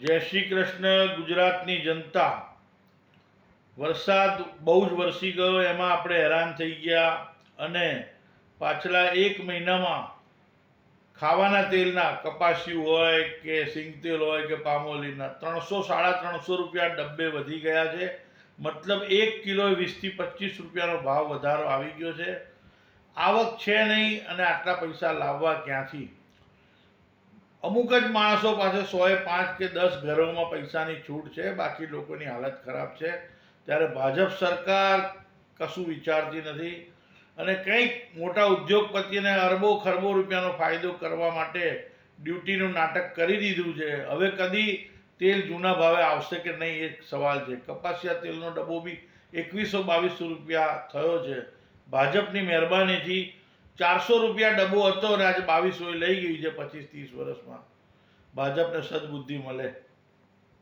જય શ્રી કૃષ્ણ, ગુજરાતની જનતા. વરસાદ બહુ જ વરસી ગયો, એમાં આપણે હેરાન થઈ ગયા અને પાછલા એક મહિનામાં ખાવાના તેલના કપાસિયું હોય કે સિંગતેલ હોય કે પામોલીના ત્રણસો, સાડા ત્રણસો રૂપિયા ડબ્બે વધી ગયા છે. મતલબ એક કિલો વીસથી પચીસ રૂપિયાનો ભાવ વધારો આવી ગયો છે. આવક છે નહીં અને આટલા પૈસા લાવવા ક્યાંથી? અમુક જ માણસો પાસે સોએ પાંચ કે દસ ઘરોમાં પૈસાની છૂટ છે, બાકી લોકોની હાલત ખરાબ છે. ત્યારે ભાજપ સરકાર કશું વિચારતી નથી અને કંઈક મોટા ઉદ્યોગપતિને અરબો ખરબો રૂપિયાનો ફાયદો કરવા માટે ડ્યુટીનું નાટક કરી દીધું છે. હવે કદી તેલ જૂના ભાવે આવશે કે નહીં એ સવાલ છે. કપાસિયા તેલનો ડબ્બો બી એકવીસો બાવીસો રૂપિયા થયો છે. ભાજપની મહેરબાનીથી ચારસો રૂપિયા ડબ્બો હતો અને આજે બાવીસો લઈ ગઈ છે પચીસ, ત્રીસ વર્ષમાં. ભાજપને સદબુદ્ધિ મળે.